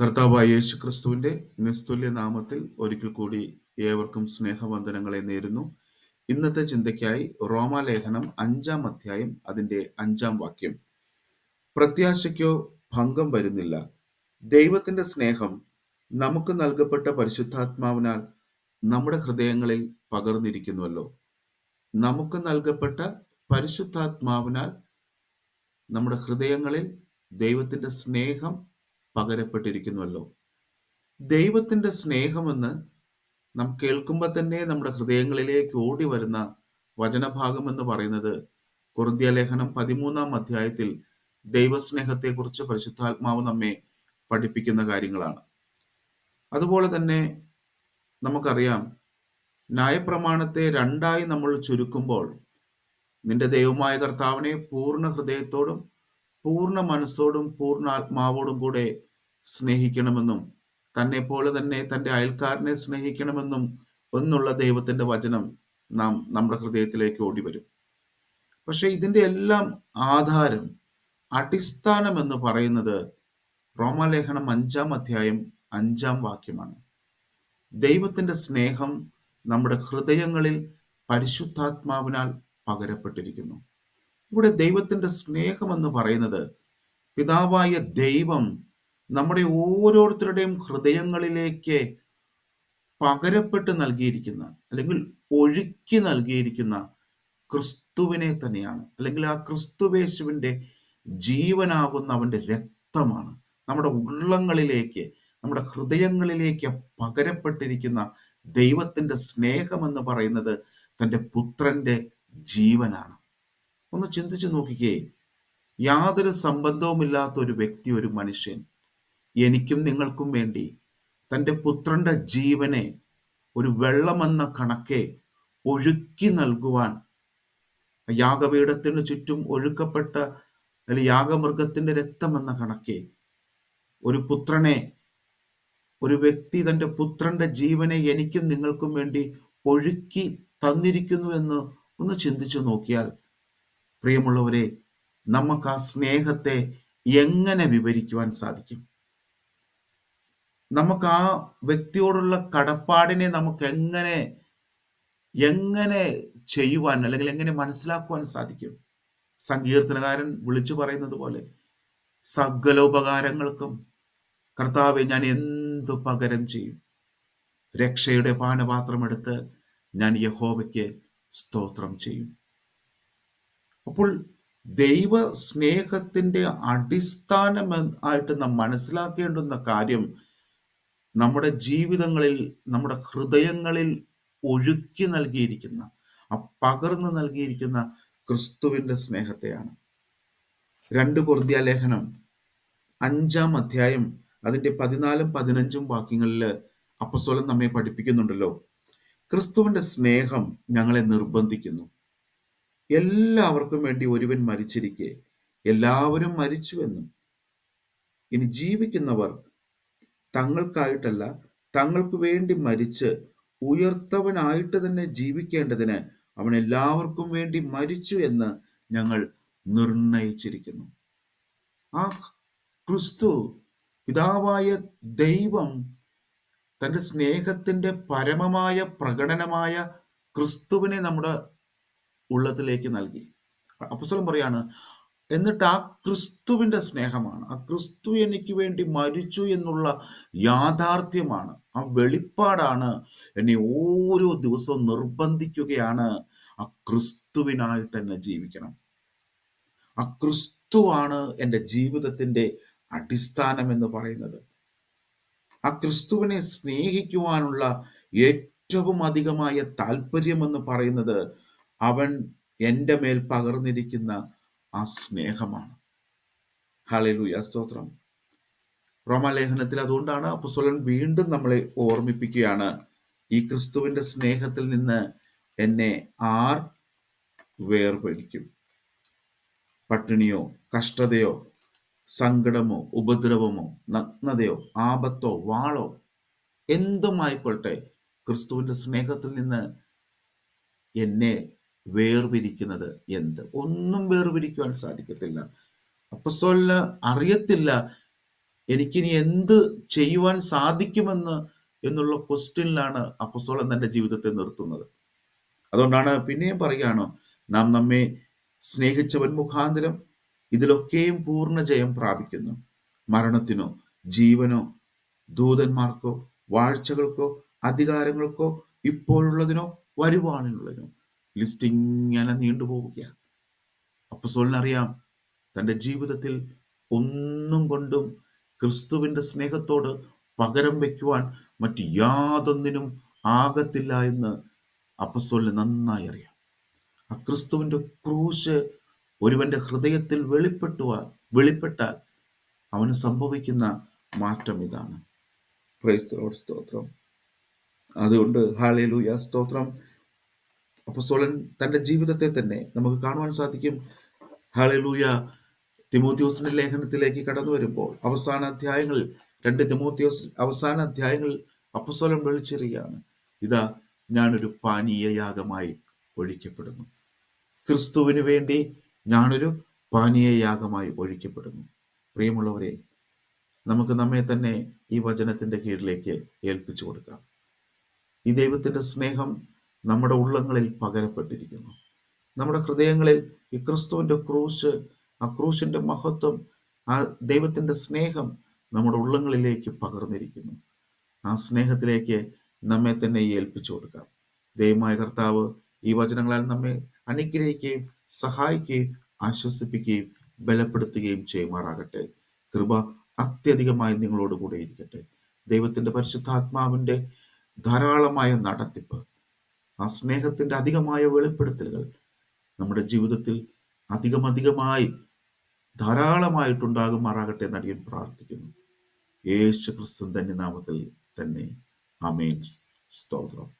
കർത്താവായ യേശു ക്രിസ്തുവിന്റെ നിസ്തുല്യ നാമത്തിൽ ഒരിക്കൽ കൂടി ഏവർക്കും സ്നേഹവന്ദനങ്ങളെ നേരുന്നു. ഇന്നത്തെ ചിന്തയ്ക്കായി റോമാലേഖനം അഞ്ചാം അധ്യായം അതിന്റെ അഞ്ചാം വാക്യം. പ്രത്യാശയ്ക്കോ ഭംഗം വരുന്നില്ല. ദൈവത്തിന്റെ സ്നേഹം നമുക്ക് നൽകപ്പെട്ട പരിശുദ്ധാത്മാവിനാൽ നമ്മുടെ ഹൃദയങ്ങളിൽ പകർന്നിരിക്കുന്നുവല്ലോ. നമുക്ക് നൽകപ്പെട്ട പരിശുദ്ധാത്മാവിനാൽ നമ്മുടെ ഹൃദയങ്ങളിൽ ദൈവത്തിന്റെ സ്നേഹം പകരപ്പെട്ടിരിക്കുന്നുവല്ലോ. ദൈവത്തിന്റെ സ്നേഹമെന്ന് നാം കേൾക്കുമ്പോൾ തന്നെ നമ്മുടെ ഹൃദയങ്ങളിലേക്ക് ഓടി വരുന്ന വചനഭാഗം എന്ന് പറയുന്നത് കുറുന്തിയലേഖനം പതിമൂന്നാം അധ്യായത്തിൽ ദൈവസ്നേഹത്തെക്കുറിച്ച് പരിശുദ്ധാത്മാവ് നമ്മെ പഠിപ്പിക്കുന്ന കാര്യങ്ങളാണ്. അതുപോലെ തന്നെ നമുക്കറിയാം ന്യായപ്രമാണത്തെ രണ്ടായി നമ്മൾ ചുരുക്കുമ്പോൾ നിന്റെ ദൈവമായ കർത്താവിനെ പൂർണ ഹൃദയത്തോടും പൂർണ മനസ്സോടും പൂർണ ആത്മാവോടും കൂടെ സ്നേഹിക്കണമെന്നും തന്നെ പോലെ തന്നെ തന്റെ അയൽക്കാരനെ സ്നേഹിക്കണമെന്നും എന്നുള്ള ദൈവത്തിന്റെ വചനം നാം നമ്മുടെ ഹൃദയത്തിലേക്ക് ഓടി വരും പക്ഷെ ഇതിന്റെ എല്ലാം ആധാരം അടിസ്ഥാനം എന്ന് പറയുന്നത് റോമാലേഖനം അഞ്ചാം അധ്യായം അഞ്ചാം വാക്യമാണ്. ദൈവത്തിന്റെ സ്നേഹം നമ്മുടെ ഹൃദയങ്ങളിൽ പരിശുദ്ധാത്മാവിനാൽ പകരപ്പെട്ടിരിക്കുന്നു. ഇവിടെ ദൈവത്തിന്റെ സ്നേഹം എന്ന് പറയുന്നത് പിതാവായ ദൈവം നമ്മുടെ ഓരോരുത്തരുടെയും ഹൃദയങ്ങളിലേക്ക് പകരപ്പെട്ട് നൽകിയിരിക്കുന്ന അല്ലെങ്കിൽ ഒഴുക്കി നൽകിയിരിക്കുന്ന ക്രിസ്തുവിനെ തന്നെയാണ്. അല്ലെങ്കിൽ ആ ക്രിസ്തുവേശുവിന്റെ ജീവനാകുന്ന അവന്റെ രക്തമാണ്. നമ്മുടെ ഉള്ളങ്ങളിലേക്ക് നമ്മുടെ ഹൃദയങ്ങളിലേക്ക് പകരപ്പെട്ടിരിക്കുന്ന ദൈവത്തിന്റെ സ്നേഹമെന്ന് പറയുന്നത് തന്റെ പുത്രന്റെ ജീവനാണ്. ഒന്ന് ചിന്തിച്ചു നോക്കിക്കേ. യാതൊരു സംബന്ധവുമില്ലാത്ത ഒരു വ്യക്തി ഒരു മനുഷ്യൻ. എനിക്കും നിങ്ങൾക്കും വേണ്ടി തന്റെ പുത്രന്റെ ജീവനെ ഒരു വെള്ളമെന്ന കണക്കെ ഒഴുക്കി നൽകുവാൻ യാഗപീഠത്തിന് ചുറ്റും ഒഴുക്കപ്പെട്ട അല്ലെങ്കിൽ യാഗമൃഗത്തിന്റെ രക്തമെന്ന കണക്കെ ഒരു പുത്രനെ ഒരു വ്യക്തി തന്റെ പുത്രന്റെ ജീവനെ എനിക്കും നിങ്ങൾക്കും വേണ്ടി ഒഴുക്കി തന്നിരിക്കുന്നു എന്ന് ഒന്ന് ചിന്തിച്ചു നോക്കിയാൽ പ്രിയമുള്ളവരെ നമുക്ക് ആ സ്നേഹത്തെ എങ്ങനെ വിവരിക്കുവാൻ സാധിക്കും? നമുക്ക് ആ വ്യക്തിയോടുള്ള കടപ്പാടിനെ നമുക്ക് എങ്ങനെ എങ്ങനെ ചെയ്യുവാൻ അല്ലെങ്കിൽ എങ്ങനെ മനസ്സിലാക്കുവാൻ സാധിക്കും? സങ്കീർത്തനകാരൻ വിളിച്ചു പറയുന്നത് പോലെ സകലോപകാരങ്ങൾക്കും കർത്താവെ ഞാൻ എന്തു പകരം ചെയ്യും? രക്ഷയുടെ പാനപാത്രമെടുത്ത് ഞാൻ യഹോവയ്ക്ക് സ്തോത്രം ചെയ്യും. അപ്പോൾ ദൈവ സ്നേഹത്തിന്റെ അടിസ്ഥാനം ആയിട്ട് നാം മനസ്സിലാക്കേണ്ടുന്ന കാര്യം നമ്മുടെ ജീവിതങ്ങളിൽ നമ്മുടെ ഹൃദയങ്ങളിൽ ഒഴുക്കി നൽകിയിരിക്കുന്ന ആ പകർന്നു നൽകിയിരിക്കുന്ന ക്രിസ്തുവിന്റെ സ്നേഹത്തെയാണ്. രണ്ട് ലേഖനം അഞ്ചാം അധ്യായം അതിന്റെ പതിനാലും പതിനഞ്ചും വാക്യങ്ങളിൽ അപ്പസ്വലം നമ്മെ പഠിപ്പിക്കുന്നുണ്ടല്ലോ. ക്രിസ്തുവിന്റെ സ്നേഹം ഞങ്ങളെ നിർബന്ധിക്കുന്നു. എല്ലാവർക്കും വേണ്ടി ഒരുവൻ മരിച്ചിരിക്കെ. എല്ലാവരും മരിച്ചുവെന്നും. ഇനി ജീവിക്കുന്നവർ തങ്ങൾക്കായിട്ടല്ല തങ്ങൾക്ക് വേണ്ടി മരിച്ച് ഉയർത്തവനായിട്ട് തന്നെ ജീവിക്കേണ്ടതിന് അവൻ എല്ലാവർക്കും വേണ്ടി മരിച്ചു എന്ന് ഞങ്ങൾ നിർണയിച്ചിരിക്കുന്നു. ആ ക്രിസ്തു പിതാവായ ദൈവം തന്റെ സ്നേഹത്തിന്റെ പരമമായ പ്രകടനമായ ക്രിസ്തുവിനെ നമ്മുടെ ഉള്ളത്തിലേക്ക് നൽകി. അപ്പസ്വലം പറയാണ് എന്നിട്ട് ആ ക്രിസ്തുവിന്റെ സ്നേഹമാണ്. ആ ക്രിസ്തു എനിക്ക് വേണ്ടി മരിച്ചു എന്നുള്ള യാഥാർത്ഥ്യമാണ്. ആ വെളിപ്പാടാണ് എന്നെ ഓരോ ദിവസവും നിർബന്ധിക്കുകയാണ്. ആ ക്രിസ്തുവിനായിട്ട് എന്നെ ജീവിക്കണം. ആ ക്രിസ്തുവാണ് എന്റെ ജീവിതത്തിന്റെ അടിസ്ഥാനം എന്ന് പറയുന്നത്. ആ ക്രിസ്തുവിനെ സ്നേഹിക്കുവാനുള്ള ഏറ്റവും അധികമായ താല്പര്യം എന്ന് പറയുന്നത് അവൻ എന്റെ മേൽ പകർന്നിരിക്കുന്ന ആ സ്നേഹമാണ്. ഹളിലുയ സ്തോത്രം. റോമാലേഖനത്തിൽ അതുകൊണ്ടാണ് അപ്പസ്വലൻ വീണ്ടും നമ്മളെ ഓർമ്മിപ്പിക്കുകയാണ് ഈ ക്രിസ്തുവിന്റെ സ്നേഹത്തിൽ നിന്ന് എന്നെ ആർ വേർപെടിക്കും? പട്ടിണിയോ കഷ്ടതയോ സങ്കടമോ ഉപദ്രവമോ നഗ്നതയോ ആപത്തോ വാളോ എന്തുമായിക്കൊള്ളട്ടെ ക്രിസ്തുവിന്റെ സ്നേഹത്തിൽ നിന്ന് എന്നെ വേർപിരിക്കുന്നത് എന്ത്? ഒന്നും വേർപിരിക്കുവാൻ സാധിക്കത്തില്ല. അപ്പസ്തോലിന് അറിയത്തില്ല എനിക്കിനി എന്ത് ചെയ്യുവാൻ സാധിക്കുമെന്ന് എന്നുള്ള ക്വസ്റ്റ്യനിലാണ് അപ്പസ്തോലൻ തന്റെ ജീവിതത്തെ നിർത്തുന്നത്. അതുകൊണ്ടാണ് പിന്നെയും പറയുകയാണ് നാം നമ്മെ സ്നേഹിച്ചവൻ മുഖാന്തരം ഇതിലൊക്കെയും പൂർണ ജയം പ്രാപിക്കുന്നു. മരണത്തിനോ ജീവനോ ദൂതന്മാർക്കോ വാഴ്ചകൾക്കോ അധികാരങ്ങൾക്കോ ഇപ്പോഴുള്ളതിനോ വരുവാനുള്ളതിനോ. ലിസ്റ്റ് ഇങ്ങനെ നീണ്ടുപോവുകയാണ് അപ്പസോലിനറിയാം തന്റെ ജീവിതത്തിൽ ഒന്നും കൊണ്ടും ക്രിസ്തുവിന്റെ സ്നേഹത്തോട് പകരം വയ്ക്കുവാൻ മറ്റ് യാതൊന്നിനും ആകത്തില്ല എന്ന് അപ്പസോലിന് നന്നായി അറിയാം. ആ ക്രിസ്തുവിന്റെ ക്രൂശ് ഒരുവന്റെ ഹൃദയത്തിൽ വെളിപ്പെട്ടുക വെളിപ്പെട്ടാൽ അവന് സംഭവിക്കുന്ന മാറ്റം ഇതാണ്. പ്രൈസ് സ്തോത്രം. അതുകൊണ്ട് ഹാലേലൂയ സ്തോത്രം. അപ്പസ്തോലൻ തന്റെ ജീവിതത്തെ തന്നെ നമുക്ക് കാണുവാൻ സാധിക്കും. ഹളലൂയ തിമോത്യോസിന്റെ ലേഖനത്തിലേക്ക് കടന്നു വരുമ്പോൾ അവസാന അധ്യായങ്ങൾ രണ്ട് തിമോത്യോസ് അവസാന അധ്യായങ്ങൾ അപ്പസ്തോലൻ വിളിച്ചെറിയാണ് ഇതാ ഞാനൊരു പാനീയയാഗമായി ഒഴിക്കപ്പെടുന്നു. ക്രിസ്തുവിന് വേണ്ടി ഞാനൊരു പാനീയയാഗമായി ഒഴിക്കപ്പെടുന്നു. പ്രിയമുള്ളവരെ നമുക്ക് നമ്മെ തന്നെ ഈ വചനത്തിന്റെ കീഴിലേക്ക് ഏൽപ്പിച്ചു കൊടുക്കാം. ഈ ദൈവത്തിന്റെ സ്നേഹം നമ്മുടെ ഉള്ളങ്ങളിൽ പകരപ്പെട്ടിരിക്കുന്നു. നമ്മുടെ ഹൃദയങ്ങളിൽ ഈ ക്രിസ്തുവിന്റെ ക്രൂശ് ആ ക്രൂശിന്റെ മഹത്വം ആ ദൈവത്തിന്റെ സ്നേഹം നമ്മുടെ ഉള്ളങ്ങളിലേക്ക് പകർന്നിരിക്കുന്നു. ആ സ്നേഹത്തിലേക്ക് നമ്മെ തന്നെ ഏൽപ്പിച്ചു കൊടുക്കാം. ദൈവമായ കർത്താവ് ഈ വചനങ്ങളാൽ നമ്മെ അനുഗ്രഹിക്കുകയും സഹായിക്കുകയും ആശ്വസിപ്പിക്കുകയും ബലപ്പെടുത്തുകയും ചെയ്യുമാറാകട്ടെ. കൃപ അത്യധികമായി നിങ്ങളോട് കൂടെ ഇരിക്കട്ടെ. ദൈവത്തിന്റെ പരിശുദ്ധാത്മാവിന്റെ ധാരാളമായ നടത്തിപ്പ് ആ സ്നേഹത്തിന്റെ അധികമായ വെളിപ്പെടുത്തലുകൾ നമ്മുടെ ജീവിതത്തിൽ അധികമധികമായി ധാരാളമായിട്ടുണ്ടാകുമാറാകട്ടെ എന്ന് അടിയൻ പ്രാർത്ഥിക്കുന്നു. യേശു ക്രിസ്തു തന്നെ നാമത്തിൽ തന്നെ. അമേൻ സ്തോത്രം.